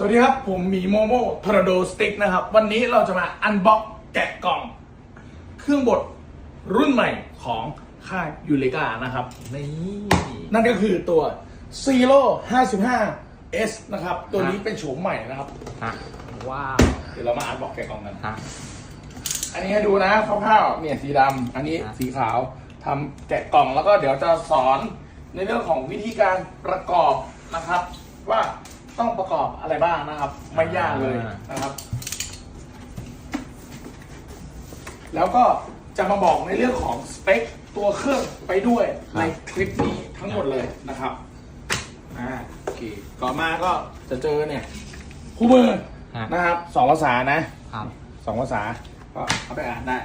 สวัสดีครับ ผมหมีโมโมทอร์โดสติ๊กนะครับ วันนี้เราจะมาอันบ็อกแกะกล่อง เครื่องบดรุ่นใหม่ของค่ายยูเลกานะครับ นี่ นั่นก็คือตัว Zero 55 S นะครับ ตัวนี้เป็นโฉมใหม่นะครับ ฮะว้าวเดี๋ยวเรามาอันบ็อกแกะกล่องกัน ฮะ อันนี้ให้ดูนะคร่าวๆเนี่ยสีดำอันนี้อะสีขาวทำแกะกล่องแล้วก็เดี๋ยวจะสอนในเรื่องของวิธีการประกอบนะครับ ว่า ต้องประกอบอะไรบ้างนะครับ ไม่ยากเลยนะครับ แล้วก็จะมาบอกในเรื่องของสเปคตัวเครื่องไปด้วยในคลิปนี้ทั้งหมดเลยนะครับอ่าโอเคก่อนมาก็จะเจอเนี่ยคู่มือฮะนะครับสองภาษานะครับสองภาษาก็เอาไปอ่านได้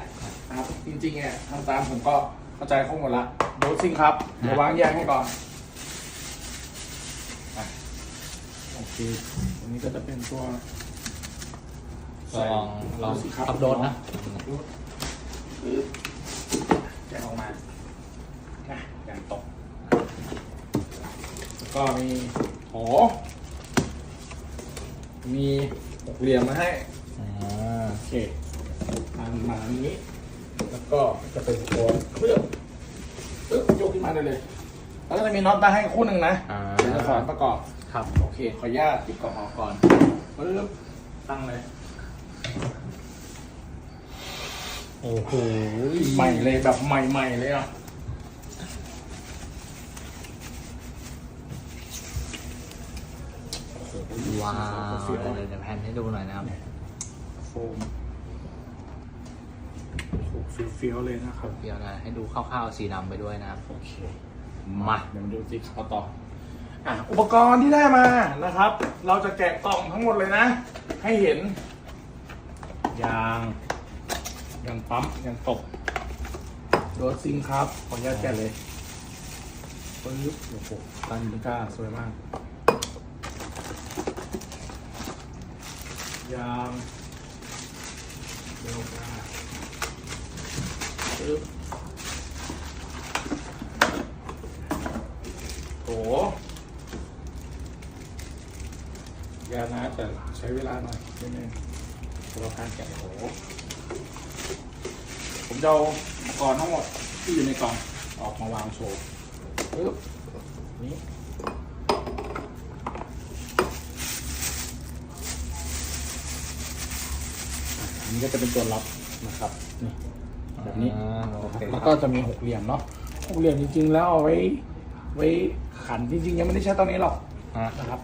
นะครับ จริงๆเนี่ยทำตามผมก็เข้าใจครบหมดละโดซิ่งครับเดี๋ยววางแยกให้ก่อนอะ โอเคอันนี้ก็จะเป็นตัวลองลองดูสิครับขับโดนนะปึ๊บแกะออกมาอะอย่างตก แล้วก็มีโหมีหกเหลี่ยมมาให้อ่าโอเคทางมาอันนี้ แล้วก็จะเป็นตัวเครื่องปึ๊บยกขึ้นมาได้เลย แล้วก็จะมีน็อตมาให้คู่หนึ่งนะอ่าเดี๋ยวจะสอนประกอบ ครับโอเคขออนุญาตปิดกล่องออกก่อนปึ๊บตั้งเลย โอ้โหใหม่เลยแบบใหม่ๆเลยอะว้าวเดี๋ยวเดี๋ยวแพนให้ดูหน่อยนะครับโฟมโอ้โหเฟี้ยวๆเลยนะครับ เดี๋ยวนะให้ดูคร่าวๆสีดำไปด้วยนะครับโอเคมาเดี๋ยวมาดูสิเขาต่อ อะอุปกรณ์ที่ได้มานะครับ เราจะแกะกล่องทั้งหมดเลยนะ ให้เห็น ยางยางปั๊มยางตกโดสซิงครับขออนุญาตแกะเลยปึ๊บโอ้โหตันมิก้าสวยมาก ยางเบลกาปึ๊บ โห ยานะแต่ใช้เวลาหน่อยนิดนึงสำหรับการแกะโหผมจะเอาอุปกรณ์ทั้งหมดที่อยู่ในกล่องออกมาวางโชว์ปึ๊บนี่อะอันนี้ก็จะเป็นตัวล็อกนะครับนี่แบบนี้อ่าโอเคแล้วก็จะมีหกเหลี่ยมเนาะหกเหลี่ยมจริงๆแล้วเอาไว้ ไว้ขันจริงๆยังไม่ได้ใช้ตอนนี้หรอกฮะนะครับ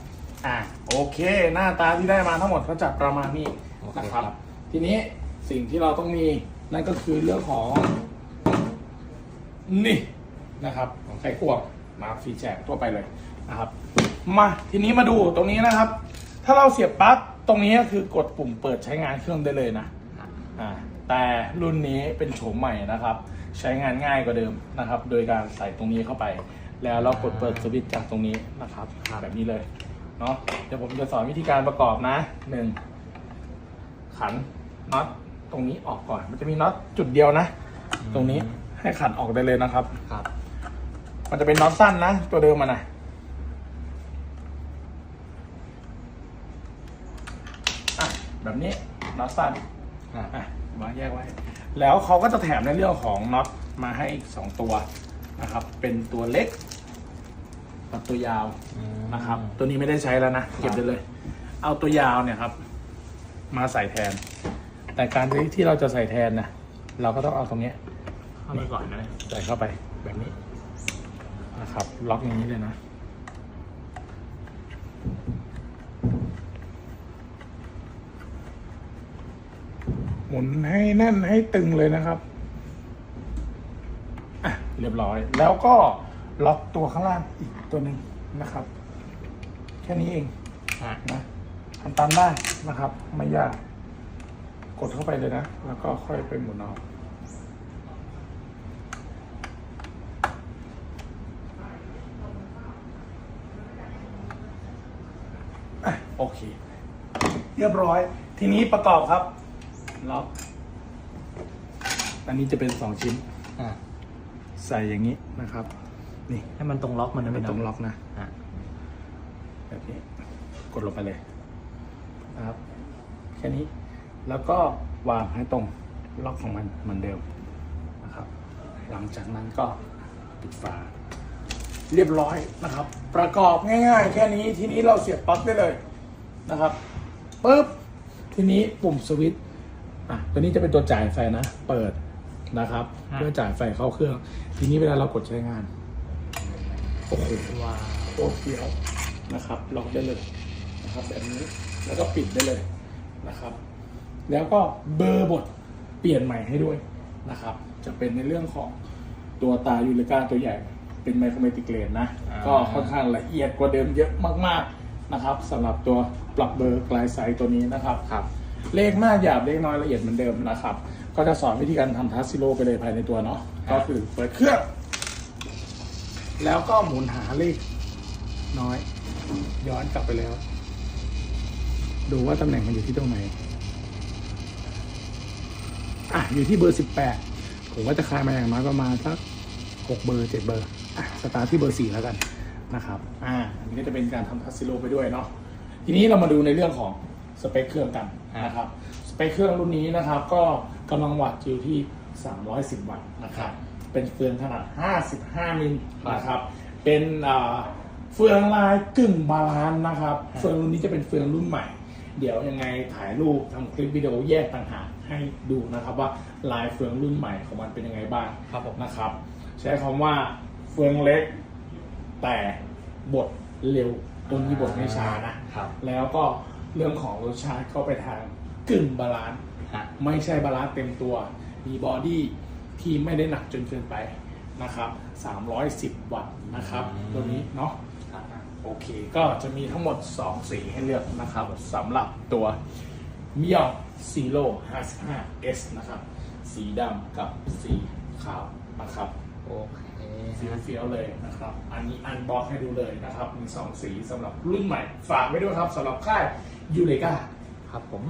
อ่าโอเค หน้าตาที่ได้มาทั้งหมดก็จะประมาณนี้โอเคนะครับครับ ทีนี้สิ่งที่เราต้องมีนั่นก็คือเรื่องของ นี่นะครับไข่ควงมาฟรีแจกทั่วไปเลยนะครับมาทีนี้มาดูตรงนี้นะครับ ถ้าเราเสียบปลั๊กตรงนี้ก็คือกดปุ่มเปิดใช้งานเครื่องได้เลยนะฮะอ่าแต่รุ่นนี้เป็นโฉมใหม่นะครับ ใช้งานง่ายกว่าเดิมนะครับ โดยการใส่ตรงนี้เข้าไป แล้วเรากดเปิดสวิตช์จากตรงนี้นะครับแบบนี้เลย เนาะเดี๋ยวผมจะสอนวิธีการประกอบนะหนึ่งขันน็อตตรงนี้ออกก่อน มันจะมีน็อตจุดเดียวนะ ตรงนี้ให้ขันออกได้เลยนะครับ ครับ มันจะเป็นน็อตสั้นนะ ตัวเดิมมันนะอะแบบนี้น็อตสั้นอะอะวางแยกไว้ แล้วเขาก็จะแถมในเรื่องของน็อตมาให้อีกสองตัวนะครับ เป็นตัวเล็ก กับตัวยาวอืมนะครับ ตัวนี้ไม่ได้ใช้แล้วนะ เก็บได้เลย เอาตัวยาวเนี่ยครับ มาใส่แทน แต่การที่ที่เราจะใส่แทนนะเราก็ต้องเอาตรงเนี้ยเข้าไปก่อนนะใส่เข้าไปแบบนี้นะครับ ล็อกอย่างนี้เลยนะหมุนให้แน่นให้ตึงเลยนะครับ อะ เรียบร้อย แล้วก็ ล็อกตัวข้างล่างอีกตัวหนึ่งนะครับ แค่นี้เองฮะนะทำตามได้นะครับ ไม่ยากกดเข้าไปเลยนะ แล้วก็ค่อยไปหมุนเอาอะโอเค เรียบร้อย ทีนี้ประกอบครับล็อกอันนี้จะเป็นสองชิ้นอะใส่อย่างนี้นะครับ นี่ให้มันตรงล็อกมันนะไม่พี่ต้องน้ล็อกนะฮะแบบนี้ กดลงไปเลยนะครับ แค่นี้ แล้วก็วางให้ตรงล็อกของมันเหมือนเดิมนะครับ หลังจากนั้นก็ปิดฝา เรียบร้อยนะครับ ประกอบง่าย ๆ แค่นี้ทีนี้เราเสียบปลั๊กได้เลยนะครับปุ๊บทีนี้ปุ่มสวิตช์อะตัวนี้จะเป็นตัวจ่ายไฟนะ เปิดนะครับฮะเพื่อจ่ายไฟเข้าเครื่อง ทีนี้เวลาเรากดใช้งาน โอ้โหว้าวโคตรเฟี้ยวนะครับล็อกได้เลยนะครับแบบนี้แล้วก็ปิดได้เลยนะครับ แล้วก็เบอร์บทเปลี่ยนใหม่ให้ด้วยนะครับ จะเป็นในเรื่องของตัวตายูเลกาตัวใหญ่เป็นไมโครเมติกเลนนะ ก็ค่อนข้างละเอียดกว่าเดิมเยอะมากๆนะครับสำหรับตัวปรับเบอร์กลายไซส์ตัวนี้นะครับครับ เลขมากหยาบเลขน้อยละเอียดเหมือนเดิมนะครับ ก็จะสอนวิธีการทำทัสซิโลไปเลยภายในตัวเนาะครัก็บคือเปิดเครื่อง แล้วก็หมุนหาเลขน้อย ย้อนกลับไปแล้ว ดูว่าตำแหน่งมันอยู่ที่ตรงไหน อะ อยู่ที่เบอร์สิบแปดผมก็จะคลายมาอย่างน้อยประมาณสักหกเบอร์เจ็ดเบอร์ อะ สตาร์ทที่เบอร์สี่แล้วกันนะครับ อ่าอันนี้ก็จะเป็นการทำทัสซิโลไปด้วยเนาะ ทีนี้เรามาดูในเรื่องของสเปคเครื่องกันนะครับ สเปคเครื่องรุ่นนี้นะครับ ก็กำลังวัตต์อยู่ที่ 310 วัตต์นะครับ เป็นเฟืองขนาด 55 มิลนะครับ เป็นอ่าเฟืองลายกึ่งบาลานซ์นะครับ เฟืองรุ่นนี้จะเป็นเฟืองรุ่นใหม่ เดี๋ยวยังไงถ่ายรูปทำคลิปวิดีโอแยกต่างหากให้ดูนะครับว่าลายเฟืองรุ่นใหม่ของมันเป็นยังไงบ้างครับผมนะครับ ใช้คำว่าเฟืองเล็ก แต่บทเร็วตัวนี้บทไม่ช้านะครับแล้วก็เรื่องของรสชาติเข้าไปทางกึ่งบาลานซ์ฮะไม่ใช่บาลานซ์เต็มตัว มีบอดี้ ที่ไม่ได้หนักจนเกินไปนะครับ310 วัตต์นะครับอืมตัวนี้เนาะโอเคก็จะมีทั้งหมด 2 สีให้เลือกนะครับสำหรับตัวมิยองซีโร่ 55S นะครับ สีดำกับสีขาวนะครับโอเคสีเฟี้ยวๆเลยนะครับ อันนี้อันบ็อกให้ดูเลยนะครับ มี 2 สีสำหรับรุ่นใหม่ ฝากไว้ด้วยครับสำหรับค่ายยูเลกาครับผม